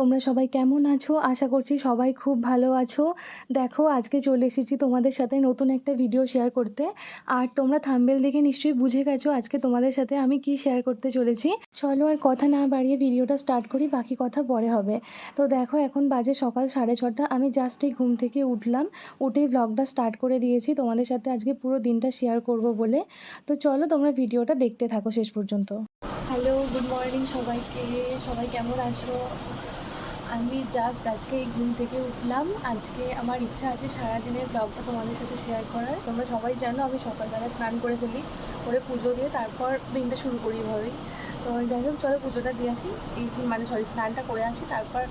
তোমরা সবাই কেমন আছো? আশা করছি সবাই খুব ভালো আছো। দেখো, আজকে চলে এসেছি তোমাদের সাথে নতুন একটা ভিডিও শেয়ার করতে। আর তোমরা থাম্বেল দেখে নিশ্চয়ই বুঝে গেছো আজকে তোমাদের সাথে আমি কি শেয়ার করতে চলেছি। চলো আর কথা না বাড়িয়ে ভিডিওটা স্টার্ট করি, বাকি কথা পরে হবে। তো দেখো, এখন বাজে সকাল সাড়ে ছটা। আমি জাস্ট এই ঘুম থেকে উঠলাম। উঠেই ব্লগটা স্টার্ট করে দিয়েছি। তোমাদের সাথে আজকে পুরো দিনটা শেয়ার করব বলে। তো চলো, তোমরা ভিডিওটা দেখতে থাকো শেষ পর্যন্ত। হ্যালো গুড মর্নিং সবাইকে। সবাই কেমন আছো? আমি জাস্ট আজকে এই ঘুম থেকে উঠলাম। আজকে আমার ইচ্ছা আছে সারাদিনের ব্লগটা তোমাদের সাথে শেয়ার করার। তোমরা সবাই জানো আমি সকালবেলা স্নান করে ফেলি, করে পুজো দিয়ে তারপর দিনটা শুরু করি এভাবেই তো যাই হোক, চলো পুজোটা দিয়ে আসি। এই মানে সরি স্নানটা করে আসি, তারপর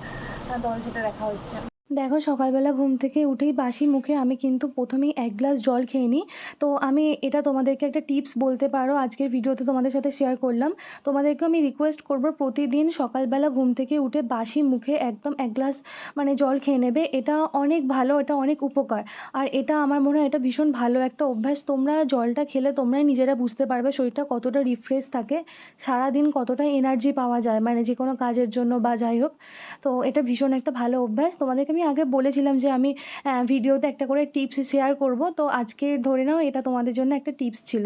দল সাথে দেখা হচ্ছে। দেখো, সকালবেলা ঘুম থেকে উঠেই বাসি মুখে আমি কিন্তু প্রথমেই এক গ্লাস জল খেয়ে নিই। তো আমি এটা তোমাদেরকে একটা টিপস বলতে পারো, আজকের ভিডিওতে তোমাদের সাথে শেয়ার করলাম। তোমাদেরকে আমি রিকোয়েস্ট করব, প্রতিদিন সকালবেলা ঘুম থেকে উঠে বাসি মুখে একদম এক গ্লাস মানে জল খেয়ে নেবে। এটা অনেক ভালো, এটা অনেক উপকার। আর এটা আমার মনে হয় এটা ভীষণ ভালো একটা অভ্যাস। তোমরা জলটা খেলে তোমরাই নিজেরা বুঝতে পারবে শরীরটা কতটা রিফ্রেশ থাকে। সারাদিন কতটা এনার্জি পাওয়া যায় মানে যে কোনো কাজের জন্য বা যাই হোক। তো এটা ভীষণ একটা ভালো অভ্যাস। তোমাদেরকে আমি আগে বলেছিলাম যে আমি ভিডিওতে একটা করে টিপস শেয়ার করব। তো আজকে ধরে নাও এটা তোমাদের জন্য একটা টিপস ছিল।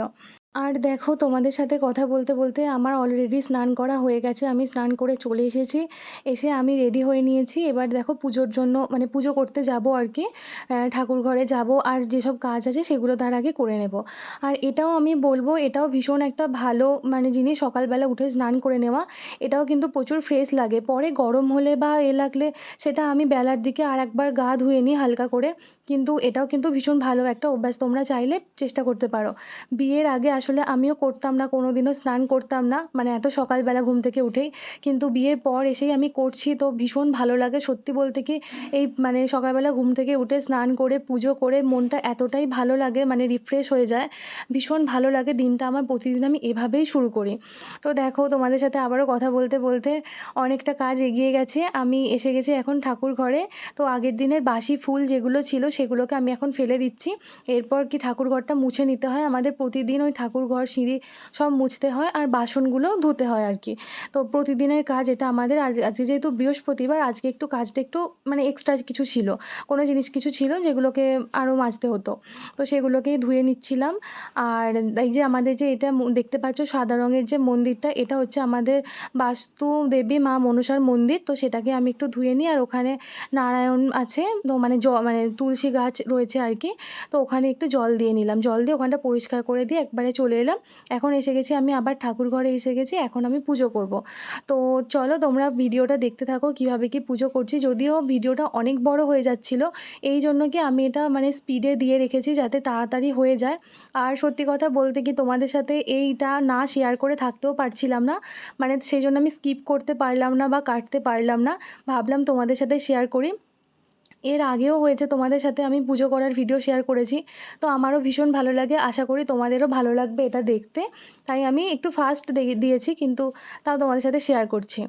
আর দেখো, তোমাদের সাথে কথা বলতে বলতে আমার অলরেডি স্নান করা হয়ে গেছে। আমি স্নান করে চলে এসেছি। এসে আমি রেডি হয়ে নিয়েছি। এবার দেখো, পুজোর জন্য মানে পুজো করতে যাব আর কি। ঠাকুর ঘরে যাব। আর যেসব কাজ আছে, সেগুলো তার আগে করে নেব। আর এটাও আমি বলব, এটাও ভীষণ একটা ভালো মানে জিনিস সকালবেলা উঠে স্নান করে নেওয়া, এটাও কিন্তু প্রচুর ফ্রেশ লাগে। পরে গরম হলে বা এ লাগলে, সেটা আমি বেলার দিকে আর একবার গা ধুয়ে নিই হালকা করে। কিন্তু এটাও কিন্তু ভীষণ ভালো একটা অভ্যাস। তোমরা চাইলে চেষ্টা করতে পারো। বিয়ের আগে আসলে আমিও করতাম না কোনো দিনও স্নান করতাম না। মানে এত সকালবেলা ঘুম থেকে উঠেই। কিন্তু বিয়ের পর এসেই আমি করছি তো ভীষণ ভালো লাগে। সত্যি বলতে কি এই মানে সকালবেলা ঘুম থেকে উঠে স্নান করে, পুজো করে মনটা এতটাই ভালো লাগে মানে রিফ্রেশ হয়ে যায়। ভীষণ ভালো লাগে দিনটা আমার প্রতিদিন আমি এভাবেই শুরু করি। তো দেখো তোমাদের সাথে আবারও কথা বলতে বলতে অনেকটা কাজ এগিয়ে গেছে। আমি এসে গেছি এখন ঠাকুর ঘরে। তো আগের দিনের বাসি ফুল যেগুলো ছিল সেগুলোকে আমি এখন ফেলে দিচ্ছি। এরপর কি ঠাকুর ঘরটা মুছে নিতে হয়? আমাদের প্রতিদিন ওই ঠাকুর ঘর সিঁড়ি সব মুছতে হয় আর বাসনগুলোও ধুতে হয় আর কি। তো প্রতিদিনের কাজ এটা আমাদের। আর আজকে যেহেতু বৃহস্পতিবার, আজকে একটু কাজটা একটু মানে এক্সট্রা কিছু ছিল। কোনো জিনিস কিছু ছিল যেগুলোকে আরও মাজতে হতো। তো সেগুলোকেই ধুয়ে নিচ্ছিলাম। আর এই যে আমাদের যে এটা দেখতে পাচ্ছ সাদা রঙের যে মন্দিরটা, এটা হচ্ছে আমাদের বাস্তু দেবী মা মনসার মন্দির। তো সেটাকে আমি একটু ধুয়ে নিই আর ওখানে নারায়ণ আছে। তো মানে জ মানে তুলসী গাছ রয়েছে আর কি। তো ওখানে একটু জল দিয়ে নিলাম। জল দিয়ে ওখানটা পরিষ্কার করে দিয়ে একবারে চলে এলাম। এখন এসে গেছি, আমি আবার ঠাকুর ঘরে এসে গেছি, এখন আমি পুজো করব। তো চলো তোমরা ভিডিওটা দেখতে থাকো, কীভাবে কি পুজো করছি। যদিও ভিডিওটা অনেক বড় হয়ে যাচ্ছিল, এই জন্য কি আমি এটা মানে স্পিডে দিয়ে রেখেছি যাতে তাড়াতাড়ি হয়ে যায়। আর সত্যি কথা বলতে কি তোমাদের সাথে এইটা না শেয়ার করে থাকতেও পারছিলাম না। মানে সেই জন্য আমি স্কিপ করতে পারলাম না বা কাটতে পারলাম না। ভাবলাম তোমাদের সাথে শেয়ার করি। এর আগেও হয়েছে, তোমাদের সাথে আমি পুজো করার ভিডিও শেয়ার করেছি। তো আমারও ভীষণ ভালো লাগে, আশা করি তোমাদেরও ভালো লাগবে এটা দেখতে। তাই আমি একটু ফাস্ট দিয়েছি, কিন্তু তাও তোমাদের সাথে শেয়ার করছি।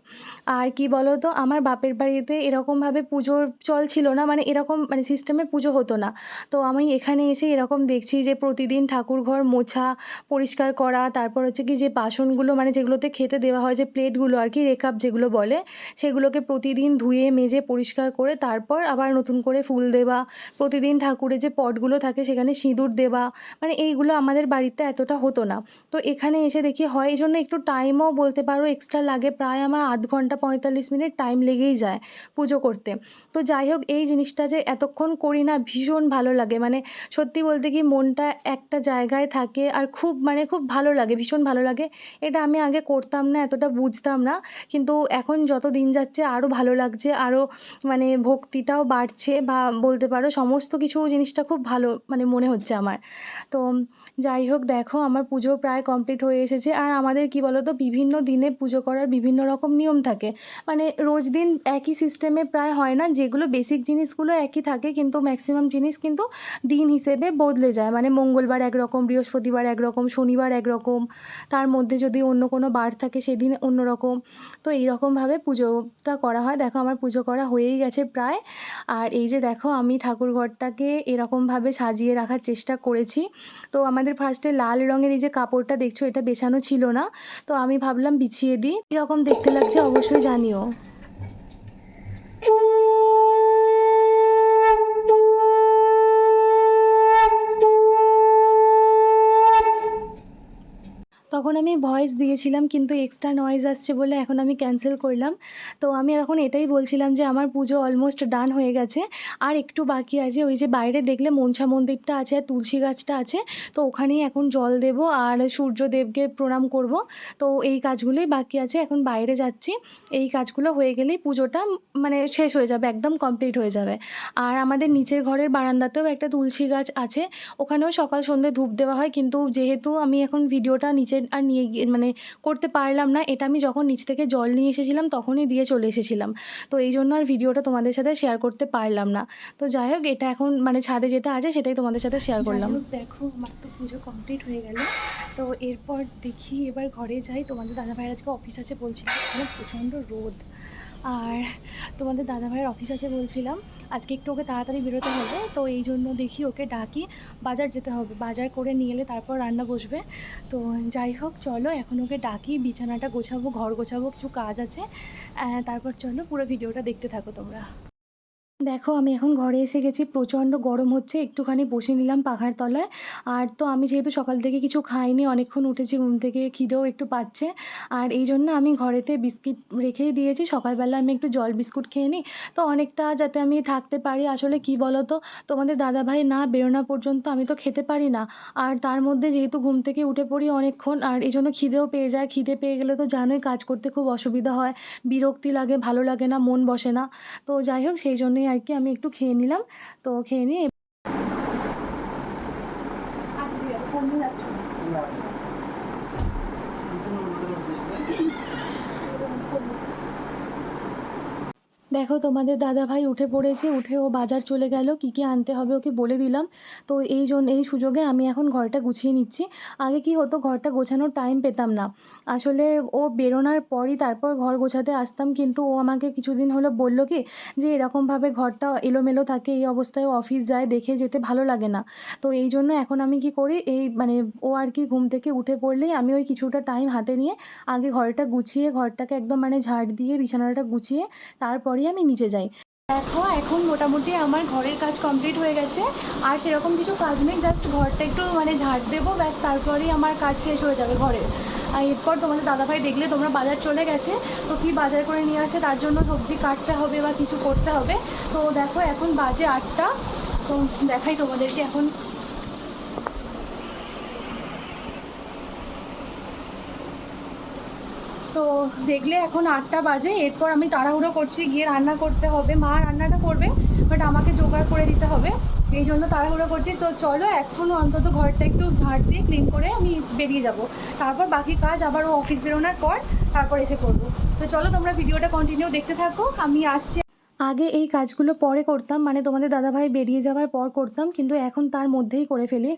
আর কি বলো তো আমার বাপের বাড়িতে এরকমভাবে পুজোর চল ছিল না মানে এরকম মানে সিস্টেমে পুজো হতো না। তো আমি এখানে এসে এরকম দেখছি যে প্রতিদিন ঠাকুর ঘর মোছা, পরিষ্কার করা, তারপর হচ্ছে কি যে বাসনগুলো মানে যেগুলোতে খেতে দেওয়া হয়, যে প্লেটগুলো আর কি, রেকাপ যেগুলো বলে, সেগুলোকে প্রতিদিন ধুয়ে, মেজে, পরিষ্কার করে, তারপর আবার নতুন করে ফুল দেওয়া, প্রতিদিন ঠাকুরের যে পটগুলো থাকে সেখানে সিঁদুর দেওয়া মানে এইগুলো আমাদের বাড়িতে এতটা হতো না। তো এখানে এসে দেখি, হয় এই জন্য একটু টাইমও বলতে পারো এক্সট্রা লাগে, প্রায় আমার আধ ঘণ্টা পঁয়তাল্লিশ মিনিট টাইম লেগেই যায় পুজো করতে। তো যাই হোক, এই জিনিসটা যে এতক্ষণ করি না ভীষণ ভালো লাগে। মানে সত্যি বলতে কি মনটা একটা জায়গায় থাকে আর খুব মানে খুব ভালো লাগে, ভীষণ ভালো লাগে। এটা আমি আগে করতাম না, এতটা বুঝতাম না। কিন্তু এখন যত দিন যাচ্ছে আরও ভালো লাগছে আরও মানে ভক্তিটাও বাড়ছে। বা বলতে পারো সমস্ত কিছু জিনিসটা খুব ভালো মানে মনে হচ্ছে আমার। তো যাই হোক দেখো আমার পুজো প্রায় কমপ্লিট হয়ে এসেছে। আর আমাদের কি বলো তো বিভিন্ন দিনে পুজো করার বিভিন্ন রকম নিয়ম থাকে। মানে রোজ দিন একই সিস্টেমে প্রায় হয় না, যেগুলো বেসিক জিনিসগুলো একই থাকে কিন্তু ম্যাক্সিমাম জিনিস কিন্তু দিন হিসেবে বদলে যায়। মানে মঙ্গলবার একরকম, বৃহস্পতিবার একরকম, শনিবার একরকম, তার মধ্যে যদি অন্য কোনো বার থাকে সেদিন অন্য রকম। তো এইরকমভাবে পুজোটা করা হয়। দেখো আমার পুজো করা হয়েই গেছে প্রায়। আর এই যে দেখো, আমি ঠাকুর ঘরটাকে এরকমভাবে সাজিয়ে রাখার চেষ্টা করেছি। তো আমাদের ফার্স্টে লাল রঙের এই যে কাপড়টা দেখছ, এটা বেছানো ছিল না। তো আমি ভাবলাম বিছিয়ে দিই। এরকম দেখতে লাগছে অবশ্যই জানিও। আমি ভয়েস দিয়েছিলাম, কিন্তু এক্সট্রা নয়েজ আসছে বলে এখন আমি ক্যান্সেল করলাম। তো আমি এখন এটাই বলছিলাম যে, আমার পুজো অলমোস্ট ডান হয়ে গেছে। আর একটু বাকি আছে, ওই যে বাইরে দেখলে মনসা মন্দিরটা আছে আর তুলসী গাছটা আছে, তো ওখানেই এখন জল দেব আর সূর্যদেবকে প্রণাম করব। তো এই কাজগুলোই বাকি আছে, এখন বাইরে যাচ্ছি। এই কাজগুলো হয়ে গেলেই পুজোটা মানে শেষ হয়ে যাবে, একদম কমপ্লিট হয়ে যাবে। আর আমাদের নিচের ঘরের বারান্দাতেও একটা তুলসী গাছ আছে, ওখানেও সকাল সন্ধ্যে ধূপ দেওয়া হয়, কিন্তু যেহেতু আমি এখন ভিডিওটা নিচে আর নিয়ে মানে করতে পারলাম না। এটা আমি যখন নিচ থেকে জল নিয়ে এসেছিলাম তখনই দিয়ে চলে এসেছিলাম। তো এই জন্য আর ভিডিওটা তোমাদের সাথে শেয়ার করতে পারলাম না। তো যাই হোক এটা এখন মানে ছাদে যেটা আছে সেটাই তোমাদের সাথে শেয়ার করলাম। দেখো আমার তো পুজো কমপ্লিট হয়ে গেল। তো এরপর দেখি এবার ঘরে যাই। তোমাদের দাদা ভাইয়ের আজকে অফিস আছে বলছিলাম প্রচণ্ড রোদ। আর তোমাদের দাদাভাইয়ের অফিস আছে বলছিলাম। আজকে একটু ওকে তাড়াতাড়ি বেরোতে হবে, তো এই জন্য দেখি ওকে ডাকি। বাজার যেতে হবে, বাজার করে নিয়ে এলে তারপর রান্না বসবে। তো যাই হোক, চলো এখন ওকে ডাকি, বিছানাটা গোছাবো, ঘর গোছাবো, কিছু কাজ আছে। তারপর চলো পুরো ভিডিওটা দেখতে থাকো তোমরা। দেখো, আমি এখন ঘরে এসে গেছি, প্রচণ্ড গরম হচ্ছে, একটুখানি বসে নিলাম পাখার তলায়। আর তো আমি যেহেতু সকাল থেকে কিছু খাইনি, অনেকক্ষণ উঠেছি, ঘুম থেকে খিদেও একটু পাচ্ছে। আর এই জন্য আমি ঘরেতে বিস্কিট রেখেই দিয়েছি। সকালবেলা আমি একটু জল বিস্কুট খেয়ে নিই। তো অনেকটা যাতে আমি থাকতে পারি। আসলে কি বলো তো তোমাদের দাদাভাই না বেরোনো পর্যন্ত আমি তো খেতে পারি না। আর তার মধ্যে যেহেতু ঘুম থেকে উঠে পড়ি অনেকক্ষণ, আর এই জন্য খিদেও পেয়ে যায়। খিদে পেয়ে গেলে তো জানোই কাজ করতে খুব অসুবিধা হয়। বিরক্তি লাগে, ভালো লাগে না, মন বসে না। তো যাই হোক, সেই জন্যই আর কি আমি একটু খেয়ে নিলাম। তো খেয়ে নিয়ে দেখো তোমাদের দাদা ভাই উঠে পড়েছে, উঠে ও বাজার চলে গেল, কী কী আনতে হবে ওকে বলে দিলাম। তো এই জন্য এই সুযোগে আমি এখন ঘরটা গুছিয়ে নিচ্ছি। আগে কি হতো, ঘরটা গোছানোর টাইম পেতাম না। আসলে ও বেরোনোর পরই তারপর ঘর গোছাতে আসতাম, কিন্তু ও আমাকে কিছুদিন হলো বলল কি, যে এরকমভাবে ঘরটা এলোমেলো থাকে, এই অবস্থায় অফিস যায়, দেখে যেতে ভালো লাগে না। তো এই জন্য এখন আমি কি করি, এই মানে ও আর কি ঘুম থেকে উঠে পড়লেই আমি ওই কিছুটা টাইম হাতে নিয়ে আগে ঘরটা গুছিয়ে, ঘরটাকে একদম মানে ঝাড় দিয়ে, বিছানাটা গুছিয়ে, তারপরেই আমি নিচে যাই। দেখো, এখন মোটামুটি আমার ঘরের কাজ কমপ্লিট হয়ে গেছে। আর সেরকম কিছু কাজ নেই জাস্ট ঘরটা একটু মানে ঝাড় দেবো, ব্যাস তারপরেই আমার কাজ শেষ হয়ে যাবে ঘরের। আর এরপর তোমাদের দাদাভাই দেখলে তোমরা বাজার চলে গেছে, তো কি বাজার করে নিয়ে আসে তার জন্য সবজি কাটতে হবে বা কিছু করতে হবে। তো দেখো, এখন বাজে আটটা, তো দেখাই তোমাদেরকে এখন তো দেখলে এখন আটটা বাজে, এরপর আমি তাড়াহুড়ো করছি, গিয়ে রান্না করতে হবে। মা রান্নাটা করবে বাট আমাকে জোগাড় করে দিতে হবে। এই জন্য তাড়াহুড়ো করছি। তো চলো এখনও অন্তত ঘরটা একটু ঝাড় দিয়ে ক্লিন করে আমি বেরিয়ে যাব। তারপর বাকি কাজ আবার ও অফিস বেরোনোর পর তারপর এসে করব। তো চলো, তোমরা ভিডিওটা কন্টিনিউ দেখতে থাকো। আমি আসছি আগে এই কাজগুলো পরে করতাম মানে তোমাদের দাদাভাই বেরিয়ে যাওয়ার পর করতাম, কিন্তু এখন তার মধ্যেই করে ফেলি।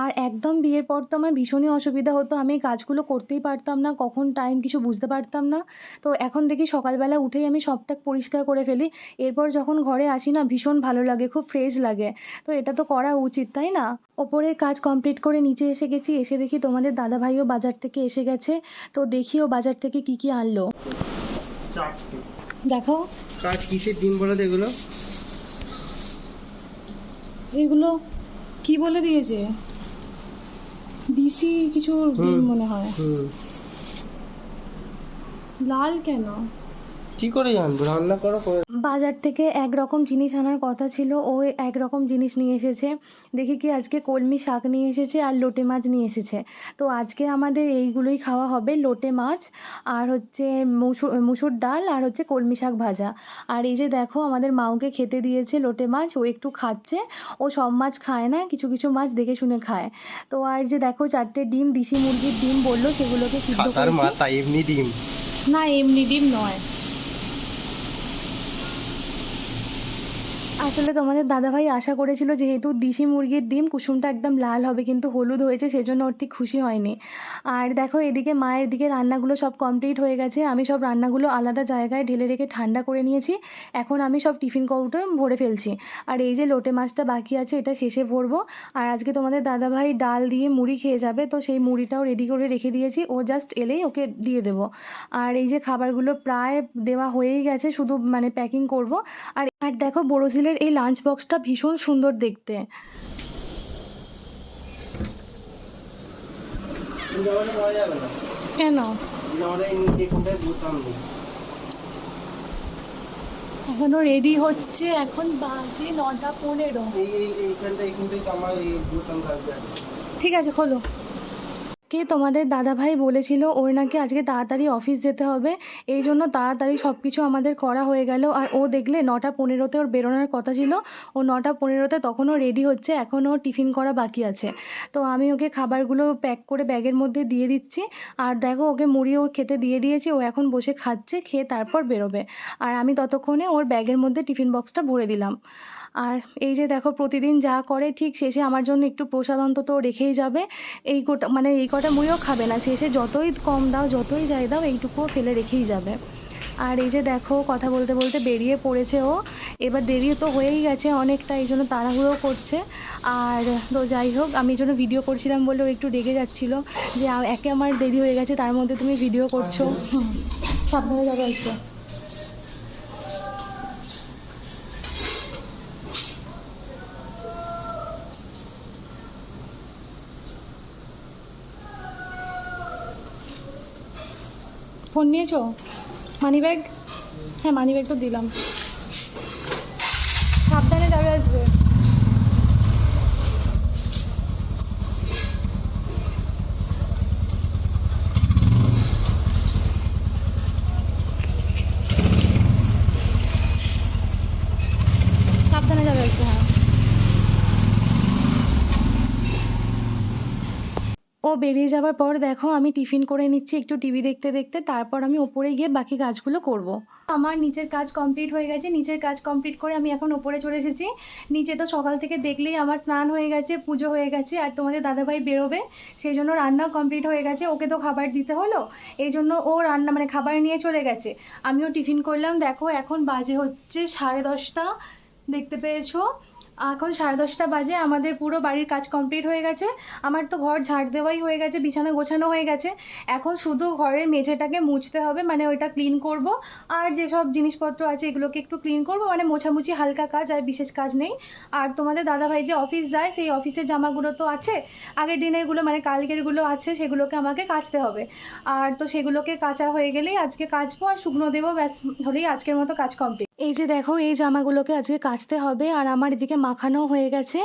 আর একদম বিয়ের পর তো আমার ভীষণই অসুবিধা হতো, আমি এই কাজগুলো করতেই পারতাম না, কখন টাইম কিছু বুঝতে পারতাম না। তো এখন দেখি সকালবেলা উঠেই আমি সবটা পরিষ্কার করে ফেলি। এরপর যখন ঘরে আসি না, ভীষণ ভালো লাগে, খুব ফ্রেশ লাগে। তো এটা তো করা উচিত, তাই না? ওপরের কাজ কমপ্লিট করে নিচে এসে গেছি, এসে দেখি তোমাদের দাদাভাইও বাজার থেকে এসে গেছে। তো দেখিও বাজার থেকে কি কি আনলো। চারটে দেখো কাজ কিসের ডিম বলে তো এগুলো? এগুলো কি বলে দিয়েছে? দিশি কিছু ডিম মনে হয়। লাল কেন? কি করে জানব? রান্না করো করে বাজার থেকে এক রকম জিনিস আনার কথা ছিল ও এক রকম জিনিস নিয়ে এসেছে। দেখি কি আজকে কলমি শাক নিয়ে এসেছে আর লোটে মাছ নিয়ে এসেছে। তো আজকে আমাদের এইগুলোই খাওয়া হবে লোটে মাছ আর হচ্ছে মুসুর মুসুর ডাল আর হচ্ছে কলমি শাক ভাজা। আর এই যে দেখো আমাদের মাউকে খেতে দিয়েছে লোটে মাছ ও একটু খাচ্ছে। ও সব মাছ খায় না কিছু কিছু মাছ দেখে শুনে খায়। তো আর যে দেখো চারটে ডিম দিশি মুরগির ডিম বলল সেগুলোকে সিদ্ধ করেছি। এমনি ডিম। না এমনি ডিম নয়। আসলে তোমাদের দাদাভাই আশা করেছিল যেহেতু দেশি মুরগির ডিম, কুসুমটা একদম লাল হবে, কিন্তু হলুদ হয়েছে, সেজন্য ওর ঠিক খুশি হয়নি। আর দেখো, এদিকে মায়ের দিকে রান্নাগুলো সব কমপ্লিট হয়ে গেছে। আমি সব রান্নাগুলো আলাদা জায়গায় ঢেলে রেখে ঠান্ডা করে নিয়েছি। এখন আমি সব টিফিন কৌটো ভরে ফেলছি। আর এই যে লোটে মাছটা বাকি আছে, এটা শেষে ভরবো। আর আজকে তোমাদের দাদাভাই ডাল দিয়ে মুড়ি খেয়ে যাবে, তো সেই মুড়িটাও রেডি করে রেখে দিয়েছি। ও জাস্ট এলেই ওকে দিয়ে দেবো। আর এই যে খাবারগুলো প্রায় দেওয়া হয়েই গেছে, শুধু মানে প্যাকিং করব। আর আর দেখো বোরোজিলের এই লাঞ্চ বক্সটা ভীষণ সুন্দর দেখতে। কেন? এখনও রেডি হচ্ছে এখন বাজে নটা পনেরো। ঠিক আছে খোলো। কে তোমাদের দাদাভাই বলেছিল, ওর নাকি আজকে তাড়াতাড়ি অফিস যেতে হবে। এই জন্য তাড়াতাড়ি সব কিছু আমাদের করা হয়ে গেল। আর ও দেখলে নটা পনেরোতে ওর বেরোনোর কথা ছিল। ও নটা পনেরোতে তখনও রেডি হচ্ছে। এখনও টিফিন করা বাকি আছে। তো আমি ওকে খাবারগুলো প্যাক করে ব্যাগের মধ্যে দিয়ে দিচ্ছি। আর দেখো ওকে মুড়িও খেতে দিয়ে দিয়েছি। ও এখন বসে খাচ্ছে, খেয়ে তারপর বেরোবে। আর আমি ততক্ষণে ওর ব্যাগের মধ্যে টিফিন বক্সটা ভরে দিলাম। আর এই যে দেখো প্রতিদিন যা করে ঠিক শেষে আমার জন্য একটু প্রসাদ অন্তত রেখেই যাবে। এই গোটা মানে এই কটা মুড়িও খাবে না। শেষে যতই কম দাও, যতই যাই দাও, এইটুকুও ফেলে রেখেই যাবে। আর এই যে দেখো কথা বলতে বলতে বেরিয়ে পড়েছে ও। এবার দেরি তো হয়েই গেছে অনেকটা, এই জন্য তাড়াহুড়ো করছে। আর তো যাই হোক, আমি এই জন্য ভিডিও করছিলাম বলে ও একটু রেগে যাচ্ছিল যে একে আমার দেরি হয়ে গেছে, তার মধ্যে তুমি ভিডিও করছ। সাবধানে যাবে আসবে ফোন নিয়েছো? মানি ব্যাগ হ্যাঁ মানি ব্যাগ তো দিলাম। সাবধানে যাবে আসবে সাবধানে যাবে আসবে হ্যাঁ ও বেরিয়ে যাওয়ার পর দেখো আমি টিফিন করে নিচ্ছি একটু টিভি দেখতে দেখতে, তারপর আমি ওপরে গিয়ে বাকি কাজগুলো করব। আমার নিচের কাজ কমপ্লিট হয়ে গেছে নিচের কাজ কমপ্লিট করে আমি এখন ওপরে চলে এসেছি। নিচে তো সকাল থেকে দেখলেই আমার স্নান হয়ে গেছে, পুজো হয়ে গেছে আর তোমাদের দাদাভাই বেরোবে, সেই জন্য রান্নাও কমপ্লিট হয়ে গেছে, ওকে তো খাবার দিতে হলো, এই জন্য ও রান্না মানে খাবার নিয়ে চলে গেছে। আমিও টিফিন করলাম, দেখো এখন বাজে হচ্ছে সাড়ে দশটা, দেখতে পেয়েছ? এখন সাড়ে দশটা বাজে, আমাদের পুরো বাড়ির কাজ কমপ্লিট হয়ে গেছে। আমার তো ঘর ঝাড় দেওয়াই হয়ে গেছে, বিছানা গোছানো হয়ে গেছে। এখন শুধু ঘরের মেঝেটাকে মুছতে হবে মানে ওইটা ক্লিন করব। আর যেসব জিনিসপত্র আছে এগুলোকে একটু ক্লিন করব মানে মোছামুছি হালকা কাজ, আর বিশেষ কাজ নেই। আর তোমাদের দাদাভাই যে অফিস যায়, সেই অফিসের জামাগুলো তো আছে। আগের দিনেরগুলো মানে কালকেরগুলো আছে, সেগুলোকে আমাকে কাচতে হবে। আর তো সেগুলোকে কাচা হয়ে গেলেই আজকে কাচবো, আর শুকনো দেবো ব্যাস হলেই আজকের মতো কাজ কমপ্লিট এই যে দেখো, এই জামাগুলোকে আজকে কাচতে হবে আর আমার এদিকে মাখানো হয়ে গেছে।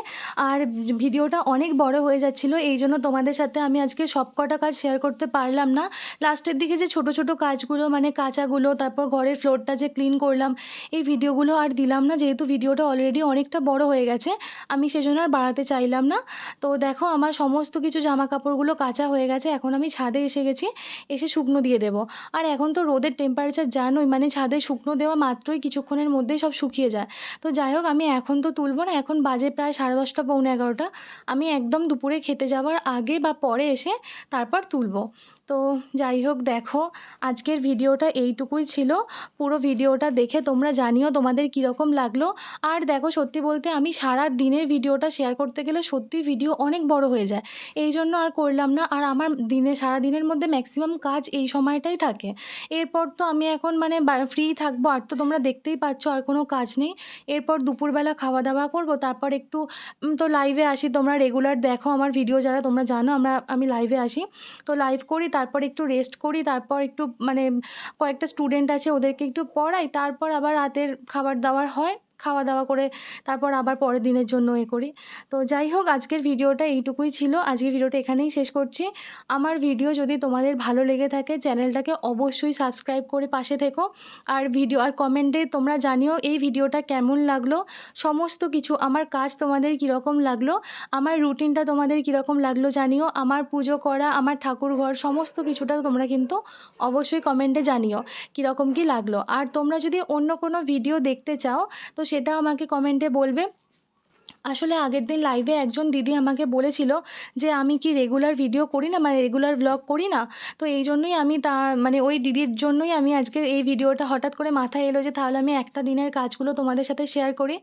আর ভিডিওটা অনেক বড় হয়ে যাচ্ছিল, এই জন্য তোমাদের সাথে আমি আজকে সব কটা কাজ শেয়ার করতে পারলাম না। লাস্টের দিকে যে ছোট ছোট কাজগুলো মানে কাচাগুলো, তারপর ঘরের ফ্লোরটা যে ক্লিন করলাম, এই ভিডিওগুলো আর দিলাম না, যেহেতু ভিডিওটা অলরেডি অনেকটা বড় হয়ে গেছে, আমি সেজন্য আর বাড়াতে চাইলাম না। তো দেখো, আমার সমস্ত কিছু জামা কাপড়গুলো কাঁচা হয়ে গেছে, এখন আমি ছাদে এসে গেছি, এসে শুকনো দিয়ে দেবো। আর এখন তো রোদের টেম্পারেচার জানোই মানে ছাদে শুকনো দেওয়া মাত্রই কিছুক্ষণের মধ্যেই সব শুকিয়ে যায়। তো যাই হোক, আমি এখন তো তুলবো না, এখন বাজে প্রায় সাড়ে দশটা, পৌনে এগারোটা। আমি একদম দুপুরে খেতে যাওয়ার আগে বা পরে এসে তারপর তুলবো। তো যাই হোক, দেখো, আজকের ভিডিওটা এইটুকুই ছিল। পুরো ভিডিওটা দেখে তোমরা জানিও তোমাদের কীরকম লাগল। আর দেখো, সত্যি বলতে আমি সারা দিনের ভিডিওটা শেয়ার করতে গেলে সত্যি ভিডিও অনেক বড় হয়ে যায়। এই জন্য আর করলাম না। আর আমার দিনে, সারা দিনের মধ্যে ম্যাক্সিমাম কাজ এই সময়টাই থাকে। এরপর তো আমি এখন মানে ফ্রি থাকব। আর তো তোমরা দেখতেই পাচ্ছ আর কোনো কাজ নেই। এরপর দুপুরবেলা খাওয়া দাওয়া করব, তারপর একটু তো লাইভে আসি। তোমরা রেগুলার দেখো আমার ভিডিও যারা তোমরা জানো, আমরা, আমি লাইভে আসি। তো লাইভ করি, তারপর একটু রেস্ট করি, তারপর একটু মানে কয়েকটা স্টুডেন্ট আছে, ওদেরকে একটু পড়াই, তারপর আবার রাতের খাবার দাবার হয়। খাওয়া দাওয়া করে তারপর আবার পরের দিনের জন্য এ করি। তো যাই হোক, আজকের ভিডিওটা এইটুকুই ছিল। আজকের ভিডিওটা এখানেই শেষ করছি। আমার ভিডিও যদি তোমাদের ভালো লেগে থাকে, চ্যানেলটাকে অবশ্যই সাবস্ক্রাইব করে পাশে থেকো। আর ভিডিও, আর কমেন্টে তোমরা জানিও এই ভিডিওটা কেমন লাগল। সমস্ত কিছু, আমার কাজ তোমাদের কীরকম লাগল, আমার রুটিনটা তোমাদের কীরকম লাগল জানিও, আমার পুজো করা, আমার ঠাকুর ঘর, সমস্ত কিছুটা তোমরা কিন্তু অবশ্যই কমেন্টে জানিও কীরকম কী লাগল। আর তোমরা যদি অন্য কোনো ভিডিও দেখতে চাও, তো সেটা আমাকে কমেন্টে বলবে। আসলে আগের দিন লাইভে একজন দিদি আমাকে বলেছিল যে, আমি কি রেগুলার ভিডিও করি না? মানে রেগুলার ব্লগ করি না? তো এই জন্যই আমি তা মানে ওই দিদির জন্যই আমি আজকের এই ভিডিওটা হঠাৎ করে মাথায় এলো যে, তাহলে আমি একটা দিনের কাজগুলো তোমাদের সাথে শেয়ার করি।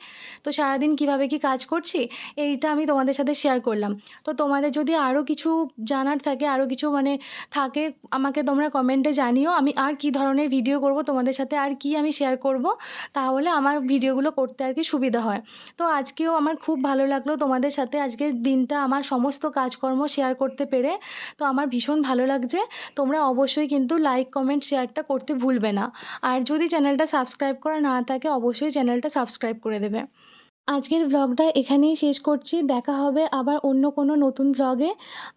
তো সারাদিন কীভাবে কি কাজ করছি? এইটা আমি তোমাদের সাথে শেয়ার করলাম। তো তোমাদের যদি আরও কিছু জানার থাকে আরও কিছু মানে থাকে, আমাকে তোমরা কমেন্টে জানিও। আমি আর কি ধরনের ভিডিও করব, তোমাদের সাথে আর কি আমি শেয়ার করব, তাহলে আমার ভিডিওগুলো করতে আর কি সুবিধা হয়। তো আজকেও আমার খুব খুব ভালো লাগল তোমাদের সাথে আজকের দিনটা আমার সমস্ত কাজকর্ম শেয়ার করতে পেরে। তো আমার ভীষণ ভালো লাগছে। তোমরা অবশ্যই কিন্তু লাইক কমেন্ট শেয়ারটা করতে ভুলবে না। আর যদি চ্যানেলটা সাবস্ক্রাইব করা না থাকে, অবশ্যই চ্যানেলটা সাবস্ক্রাইব করে দেবে। আজকের ভ্লগটা এখানেই শেষ করছি। দেখা হবে আবার অন্য কোনো নতুন ভ্লগে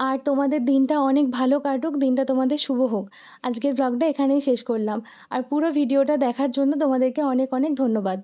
আর তোমাদের দিনটা অনেক ভালো কাটুক, দিনটা তোমাদের শুভ হোক। আজকের ভ্লগটা এখানেই শেষ করলাম। আর পুরো ভিডিওটা দেখার জন্য তোমাদেরকে অনেক অনেক ধন্যবাদ।